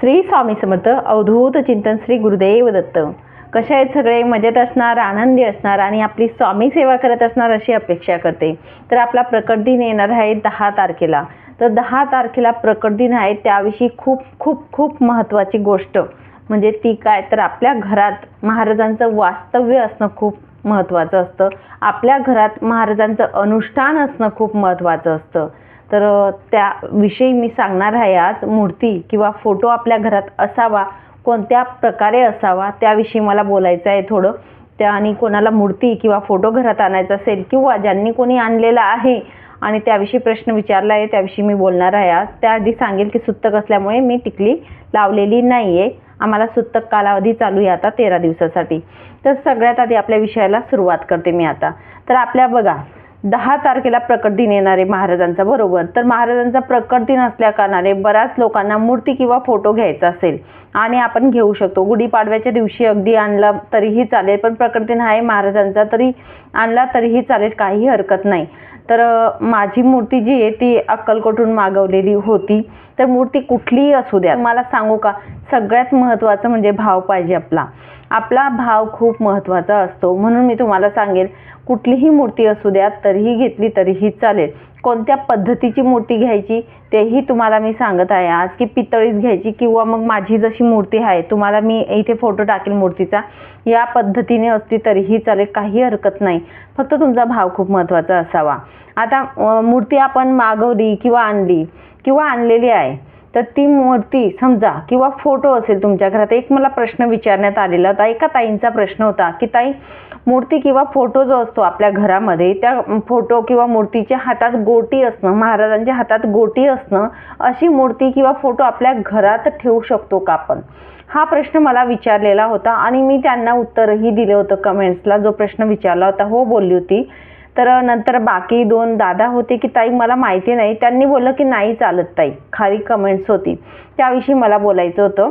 श्री स्वामी समर्थ अवधूत चिंतन श्री गुरुदेव दत्त. कशा आहेत सगळे? मजेत असणार आनंदी असणार आणि आपली स्वामी सेवा करत असणार अशी अपेक्षा करते. तर आपला प्रकट दिन येणार आहे दहा तारखेला. तर दहा तारखेला प्रकट दिन आहे त्याविषयी खूप खूप खूप महत्त्वाची गोष्ट. म्हणजे ती काय? तर आपल्या घरात महाराजांचं वास्तव्य असणं खूप महत्त्वाचं असतं. आपल्या घरात महाराजांचं अनुष्ठान असणं खूप महत्त्वाचं असतं. तर त्याविषयी मी सांगणार आहे आज मूर्ती किंवा फोटो आपल्या घरात असावा कोणत्या प्रकारे असावा त्याविषयी मला बोलायचं आहे थोडं. त्या आणि कोणाला मूर्ती किंवा फोटो घरात आणायचा असेल किंवा ज्यांनी कोणी आणलेला आहे आणि त्याविषयी प्रश्न विचारला आहे त्याविषयी मी बोलणार आहे आज. त्याआधी सांगेल की सुत्तक असल्यामुळे मी टिकली लावलेली नाही आहे आम्हाला सुत्तक कालावधी चालू आहे आता तेरा दिवसासाठी. तर सगळ्यात आधी आपल्या विषयाला सुरुवात करते मी आता. तर आपल्या बघा दहा तारखेला प्रकट दिन येणार आहे महाराजांचा बरोबर? तर महाराजांचा प्रकट दिन असल्या कारणाने बऱ्याच लोकांना मूर्ती किंवा फोटो घ्यायचा असेल आणि आपण घेऊ शकतो. गुढीपाडव्याच्या दिवशी अगदी आणला तरीही चालेल पण प्रकट दिन आहे महाराजांचा तरी आणला तरीही चालेल काही हरकत नाही. तर माझी मूर्ती जी आहे ती अक्कलकोटून मागवलेली होती. तर मूर्ती कुठलीही असू द्या. मला सांगू का? सगळ्यात महत्त्वाचं म्हणजे भाव पाहिजे आपला. आपला भाव खूप महत्त्वाचा असतो. म्हणून मी तुम्हाला सांगेल कुठलीही मूर्ती असू द्या तरीही घेतली तरीही चालेल. कोणत्या पद्धतीची मूर्ती घ्यायची तेही तुम्हाला मी सांगत आहे. आज की पितळीच घ्यायची किंवा मग माझी जशी मूर्ती आहे तुम्हाला मी इथे फोटो टाकेल मूर्तीचा. या पद्धतीने असती तरीही चालेल काही हरकत नाही. फक्त तुमचा भाव खूप महत्त्वाचा असावा. आता मूर्ती आपण मागवली किंवा आणली किंवा आणलेली आहे तर ती मूर्ती समजा किंवा फोटो असेल तुमच्या घरात एक मला प्रश्न विचारण्यात आलेला होता. एका ताईंचा प्रश्न होता की ताई मूर्ती किंवा फोटो जो असतो आपल्या घरामध्ये त्या फोटो किंवा मूर्तीच्या हातात गोटी असणं महाराजांच्या हातात गोटी असणं अशी मूर्ती किंवा फोटो आपल्या घरात ठेवू शकतो का आपण? हा प्रश्न मला विचारलेला होता आणि मी त्यांना उत्तरही दिलं होतं कमेंट्सला जो प्रश्न विचारला होता हो बोलली होती. तर नंतर बाकी दोन दादा होते की ताई मला माहिती नाही. त्यांनी बोललं की नाही चालत ताई. खाली कमेंट्स होती. त्याविषयी मला बोलायचं होतं.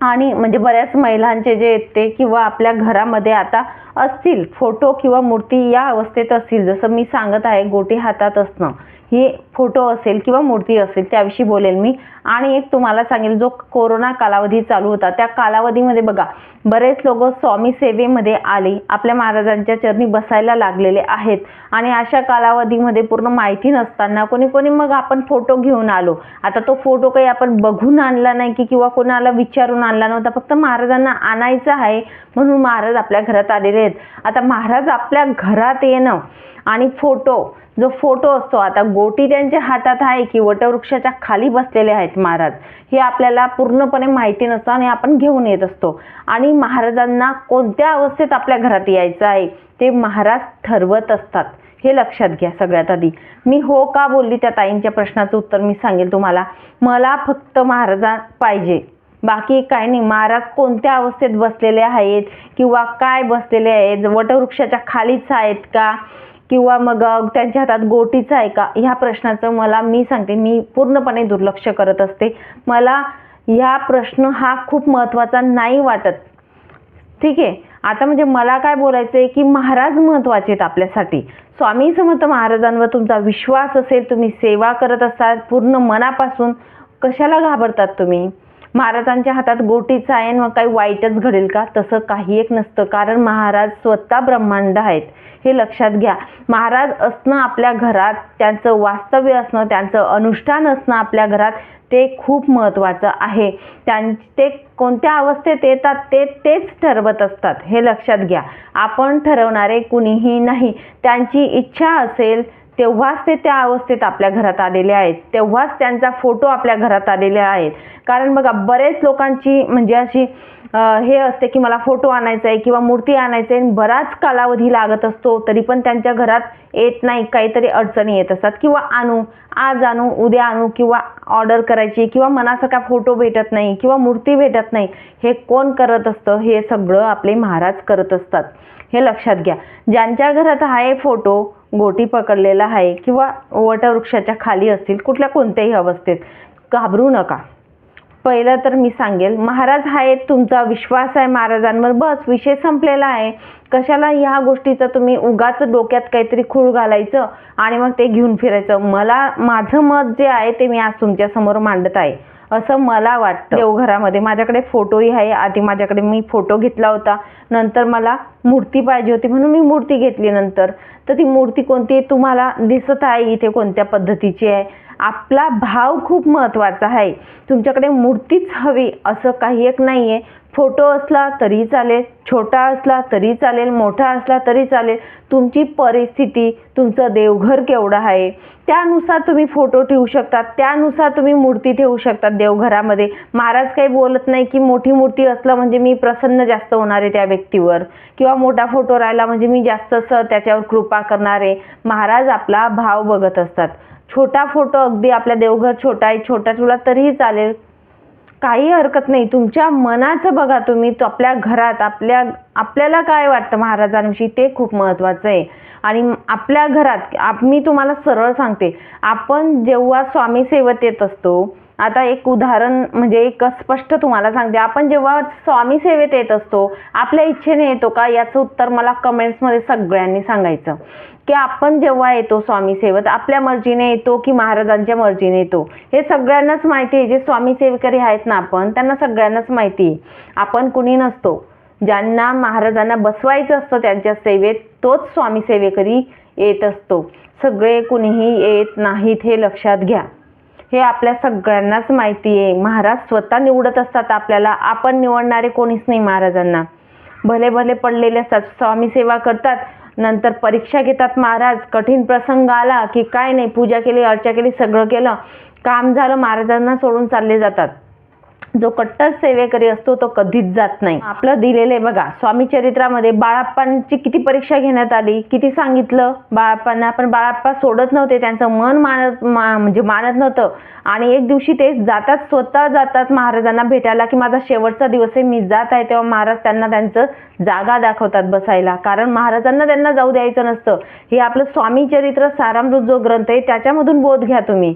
आणि म्हणजे बऱ्याच महिलांचे जे ते किंवा आपल्या घरामध्ये आता असतील फोटो किंवा मूर्ती या अवस्थेत असतील. जसं मी सांगत आहे गोटी हातात असणं. ही फोटो असेल किंवा मूर्ती असेल त्याविषयी बोलेल मी. आणि एक तुम्हाला सांगेल जो कोरोना कालावधी चालू होता त्या कालावधीमध्ये बघा बरेच लोक स्वामी सेवेमध्ये आले आपल्या महाराजांच्या चरणी बसायला लागलेले आहेत. आणि अशा कालावधीमध्ये पूर्ण माहिती नसताना कोणी कोणी मग आपण फोटो घेऊन आलो. आता तो फोटो काही आपण बघून आणला नाही की किंवा कोणाला विचारून आणला नव्हता फक्त महाराजांना आणायचा आहे म्हणून महाराज आपल्या घरात आलेले आहेत. आता महाराज आपल्या घरात येणं आणि फोटो जो फोटो असतो आता गोटी त्यांच्या हातात आहे की वटवृक्षाच्या खाली बसलेले आहेत महाराज हे आपल्याला पूर्णपणे माहिती नसतं आणि आपण घेऊन येत असतो. आणि महाराजांना कोणत्या अवस्थेत आपल्या घरात यायचं आहे ते महाराज ठरवत असतात. हे लक्षात घ्या सगळ्यात आधी. मी हो का बोलली त्या ताईंच्या प्रश्नाचं उत्तर मी सांगेल तुम्हाला. मला फक्त महाराजा पाहिजे. बाकी काय नाही महाराज कोणत्या अवस्थेत बसलेले आहेत किंवा काय बसलेले आहेत वटवृक्षाच्या खालीच आहेत का? किंवा मग त्यांच्या हातात गोटीचं आहे का? ह्या प्रश्नाचं मला मी सांगते. मी पूर्णपणे दुर्लक्ष करत असते. मला ह्या प्रश्न हा खूप महत्त्वाचा नाही वाटत. ठीक आहे? आता म्हणजे मला काय बोलायचं आहे की महाराज महत्त्वाचे आहेत आपल्यासाठी. स्वामी समर्थ महाराजांवर तुमचा विश्वास असेल तुम्ही सेवा करत असाल पूर्ण मनापासून कशाला घाबरतात तुम्ही? महाराजांच्या हातात गोटीचं आहे आणि मग काही वाईटच घडेल का? तसं काही एक नसतं. कारण महाराज स्वतः ब्रह्मांड आहेत. हे लक्षात घ्या. महाराज असणं आपल्या घरात त्यांचं वास्तव्य असणं त्यांचं अनुष्ठान असणं आपल्या घरात ते खूप महत्त्वाचं आहे. त्यां ते कोणत्या अवस्थेत येतात ते तेच ठरवत असतात. हे लक्षात घ्या. आपण ठरवणारे कुणीही नाही. त्यांची इच्छा असेल तेव्हाच ते त्या अवस्थेत आपल्या घरात आलेले आहेत. तेव्हाच त्यांचा फोटो आपल्या घरात आलेले आहेत. कारण बघा बरेच लोकांची म्हणजे अशी हे असते की मला फोटो आणायचा आहे किंवा मूर्ती आणायचं आहे बराच कालावधी लागत असतो तरी पण त्यांच्या घरात येत नाही काहीतरी अडचणी येत असतात. किंवा आणू आज आणू उद्या आणू किंवा ऑर्डर करायची किंवा मनासारखा फोटो भेटत नाही किंवा मूर्ती भेटत नाही हे कोण करत असतं? हे सगळं आपले महाराज करत असतात. हे लक्षात घ्या. ज्यांच्या घरात आहे फोटो गोटी पकडलेला आहे किंवा वटवृक्षाच्या खाली असतील कुठल्या कोणत्याही अवस्थेत घाबरू नका. पहिलं तर मी सांगेल महाराज हा एक तुमचा विश्वास आहे महाराजांवर बस विषय संपलेला आहे. कशाला ह्या गोष्टीचं तुम्ही उगाच डोक्यात काहीतरी खूळ घालायचं आणि मग ते घेऊन फिरायचं? मला माझं मत जे आहे ते मी आज तुमच्यासमोर मांडत आहे असं मला वाटतं. देवघरामध्ये माझ्याकडे फोटोही आहे आधी माझ्याकडे मी फोटो घेतला होता नंतर मला मूर्ती पाहिजे होती म्हणून मी मूर्ती घेतली नंतर. तर ती मूर्ती कोणती आहे? तुम्हाला दिसत आहे इथे कोणत्या पद्धतीची आहे? आपला भाव खूप महत्त्वाचा आहे. तुमच्याकडे मूर्तीच हवी असं काही एक नाही आहे फोटो असला तरी चालेल छोटा असला तरी चालेल मोठा असला तरी चालेल. तुमची परिस्थिती तुमचं देवघर केवढं आहे? त्यानुसार तुम्ही फोटो ठेवू शकता त्यानुसार तुम्ही मूर्ती ठेवू शकता देवघरामध्ये. महाराज काही बोलत नाही की मोठी मूर्ती असलं म्हणजे मी प्रसन्न जास्त होणार आहे त्या व्यक्तीवर. किंवा मोठा फोटो राहिला म्हणजे मी जास्त असं त्याच्यावर कृपा कृपा करणारे महाराज आपला भाव बघत असतात. छोटा फोटो अगदी आपल्या देवघर छोटा आहे छोटा ठेवला तरीही चालेल. काही हरकत नाही तुमच्या मनाचं बघा तुम्ही तो आपल्या घरात आपल्या आपल्याला काय वाटतं महाराजांविषयी ते खूप महत्त्वाचं आहे. आणि आपल्या घरात आप मी तुम्हाला सरळ सांगते आपण जेव्हा स्वामी सेवत येत असतो आता एक उदाहरण म्हणजे एक स्पष्ट तुम्हाला सांगते. आपण जेव्हा स्वामी सेवेत येत असतो आपल्या इच्छेने येतो का? याचं उत्तर मला कमेंट्समध्ये सगळ्यांनी सांगायचं. की आपण जेव्हा येतो स्वामी सेवेत आपल्या मर्जीने येतो की महाराजांच्या मर्जीने येतो? हे सगळ्यांनाच माहिती आहे. जे स्वामी सेवेकरी आहेत ना आपण त्यांना सगळ्यांनाच माहिती आहे. आपण कुणी नसतो. ज्यांना महाराजांना बसवायचं असतं त्यांच्या सेवेत तोच स्वामी सेवेकरी येत असतो. सगळे कुणीही येत नाहीत हे लक्षात घ्या. हे आपल्या सगळ्यांनाच माहिती आहे. महाराज स्वतः निवडत असतात आपल्याला. आपण निवडणारे कोणीच नाही महाराजांना. भले भले पडलेले असतात. स्वामी सेवा करतात. नंतर परीक्षा घेतात महाराज. कठीण प्रसंग आला की काय नाही? पूजा केली अर्चा केली सगळं केलं. काम झालं महाराजांना सोडून चालले जातात. जो कट्टर सेवेकरी असतो तो कधीच जात नाही. आपलं दिलेलं आहे बघा स्वामी चरित्रामध्ये बाळाप्पांची किती परीक्षा घेण्यात आली किती सांगितलं बाळाप्पांना पण बाळाप्पा सोडत नव्हते त्यांचं मन मानत मा- म्हणजे मानत नव्हतं. आणि एक दिवशी ते जातात स्वतः जातात महाराजांना भेटायला की माझा शेवटचा दिवस आहे मी जात आहे तेव्हा महाराज त्यांना त्यांचं जागा दाखवतात बसायला. कारण महाराजांना त्यांना जाऊ द्यायचं नसतं. हे आपलं स्वामी चरित्र सारामृत जो ग्रंथ आहे त्याच्यामधून बोध घ्या तुम्ही.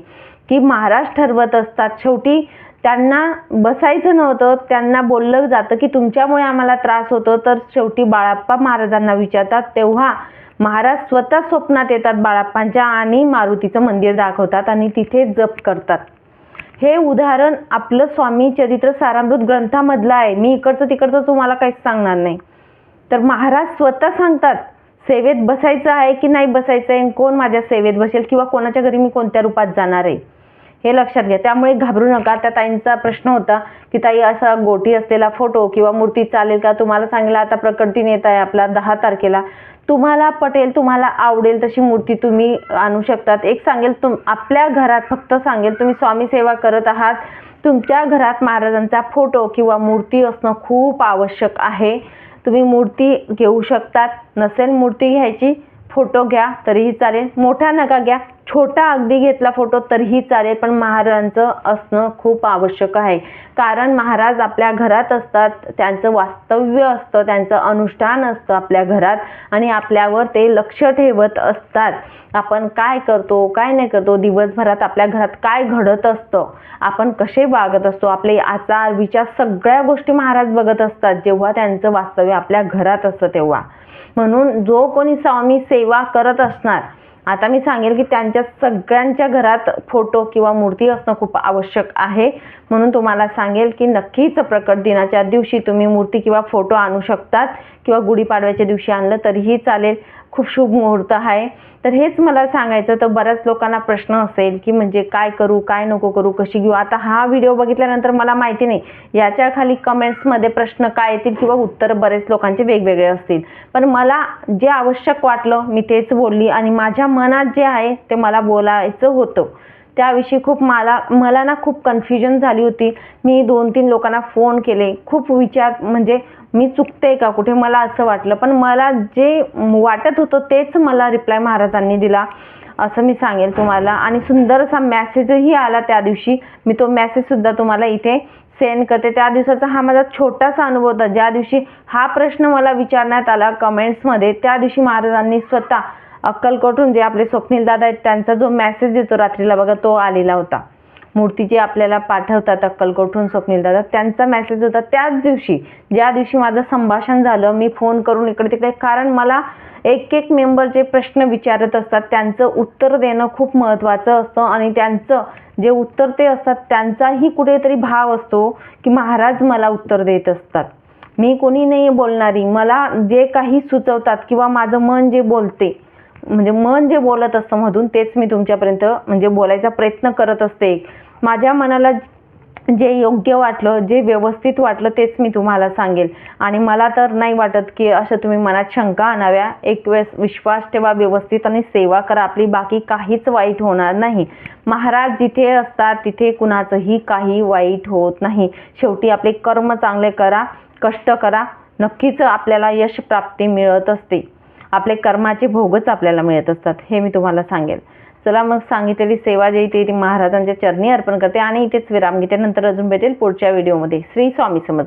की महाराज ठरवत असतात शेवटी त्यांना बसायचं नव्हतं त्यांना बोललं जातं की तुमच्यामुळे आम्हाला त्रास होतो. तर शेवटी बाळाप्पा महाराजांना विचारतात तेव्हा महाराज स्वतः स्वप्नात येतात बाळाप्पांच्या आणि मारुतीचं मंदिर दाखवतात आणि तिथे जप करतात. हे उदाहरण आपलं स्वामी चरित्र सारामृत ग्रंथामधलं आहे. मी इकडचं तिकडचं तुम्हाला काहीच सांगणार नाही. तर महाराज स्वतः सांगतात सेवेत बसायचं आहे की नाही बसायचं आहे? कोण माझ्या सेवेत बसेल किंवा कोणाच्या घरी मी कोणत्या रूपात जाणार आहे? हे लक्षात घ्या. त्यामुळे घाबरू नका. त्या ताईंचा प्रश्न होता की ताई असा गोटी असलेला फोटो किंवा मूर्ती चालेल का? तुम्हाला सांगितलं आता प्रकटीने येत आहे आपला दहा तारखेला. तुम्हाला पटेल तुम्हाला आवडेल तशी मूर्ती तुम्ही आणू शकतात. एक सांगेल तुम आपल्या घरात फक्त सांगेल तुम्ही स्वामी सेवा करत आहात. तुमच्या घरात महाराजांचा फोटो किंवा मूर्ती असणं खूप आवश्यक आहे. तुम्ही मूर्ती घेऊ शकतात. नसेल मूर्ती घ्यायची फोटो घ्या तरीही चालेल. मोठा नका घ्या. छोटा अगदी घेतला फोटो तरीही चालेल. पण महाराजांचं असणं खूप आवश्यक आहे. कारण महाराज आपल्या घरात असतात त्यांचं वास्तव्य असतं त्यांचं अनुष्ठान असतं आपल्या घरात आणि आपल्यावर ते लक्ष ठेवत असतात. आपण काय करतो काय नाही करतो दिवसभरात आपल्या घरात काय घडत असतं आपण कसे वागत असतो आपले आचार विचार सगळ्या गोष्टी महाराज बघत असतात जेव्हा त्यांचं वास्तव्य आपल्या घरात असतं तेव्हा. म्हणून जो कोणी स्वामी सेवा करत असणार आता मी सांगेल की त्यांच्या सगळ्यांच्या घरात फोटो किंवा मूर्ती असणं खूप आवश्यक आहे. म्हणून तुम्हाला सांगेल की नक्कीच प्रकट दिनाच्या दिवशी तुम्ही मूर्ती किंवा फोटो आणू शकतात किंवा गुढीपाडव्याच्या दिवशी आणलं तरीही चालेल. खूप शुभ मुहूर्त आहे. तर हेच मला सांगायचं तर बऱ्याच लोकांना प्रश्न असेल की म्हणजे काय करू काय नको करू कशी घेऊ? आता हा व्हिडिओ बघितल्यानंतर मला माहिती नाही याच्या खाली कमेंट्समध्ये प्रश्न काय येतील किंवा उत्तर बरेच लोकांचे वेगवेगळे असतील. पण मला जे आवश्यक वाटलं मी तेच बोलली आणि माझ्या मनात जे आहे ते मला बोलायचं होतं. त्याविषयी खूप मला मला ना खूप कन्फ्युजन झाली होती. मी दोन तीन लोकांना फोन केले. खूप विचार म्हणजे मी चुकते का? कुठे? मला असं वाटलं. पण मला जे वाटत होतं तेच मला रिप्लाय महाराजांनी दिला. असं मी सांगेल तुम्हाला. आणि सुंदर असा मॅसेजही आला त्या दिवशी. मी तो मॅसेजसुद्धा तुम्हाला इथे सेंड करते. त्या दिवसाचा हा माझा छोटासा अनुभव होता. ज्या दिवशी हा प्रश्न मला विचारण्यात आला कमेंट्समध्ये त्या दिवशी महाराजांनी स्वतः अक्कलकोटून जे आपले स्वप्नील दादा आहेत त्यांचा जो मेसेज देतो रात्रीला बघा तो आलेला होता. मूर्ती जी आपल्याला पाठवतात अक्कलकोटून स्वप्नील दादा त्यांचा मेसेज होता त्याच दिवशी. ज्या दिवशी माझं संभाषण झालं मी फोन करून इकडे तिकडे कारण मला एक एक मेंबर जे प्रश्न विचारत असतात त्यांचं उत्तर देणं खूप महत्त्वाचं असतं आणि त्यांचं जे उत्तर ते असतात त्यांचाही कुठेतरी भाव असतो की महाराज मला उत्तर देत असतात. मी कोणी नाही बोलणारी. मला जे काही सुचवतात किंवा माझं मन जे बोलते म्हणजे मन जे बोलत असतं मधून तेच मी तुमच्यापर्यंत म्हणजे बोलायचा प्रयत्न करत असते. माझ्या मनाला जे योग्य वाटलं जे व्यवस्थित वाटलं तेच मी तुम्हाला सांगेल. आणि मला तर नाही वाटत की असं तुम्ही मनात शंका आणाव्या. एक वेळेस विश्वास ठेवा व्यवस्थित आणि सेवा करा. आपली बाकी काहीच वाईट होणार नाही. महाराज जिथे असतात तिथे कुणाचंही काही वाईट होत नाही. शेवटी आपले कर्म चांगले करा कष्ट करा. नक्कीच आपल्याला यश प्राप्ती मिळत असते. आपले कर्माचे भोगच आपल्याला मिळत असतात हे मी तुम्हाला सांगेल. चला मग सांगितलेली सेवा जे ती ती महाराजांच्या चरणी अर्पण करते आणि इथेच विराम घेते नंतर अजून भेटेल पुढच्या व्हिडिओमध्ये. श्री स्वामी समर्थ.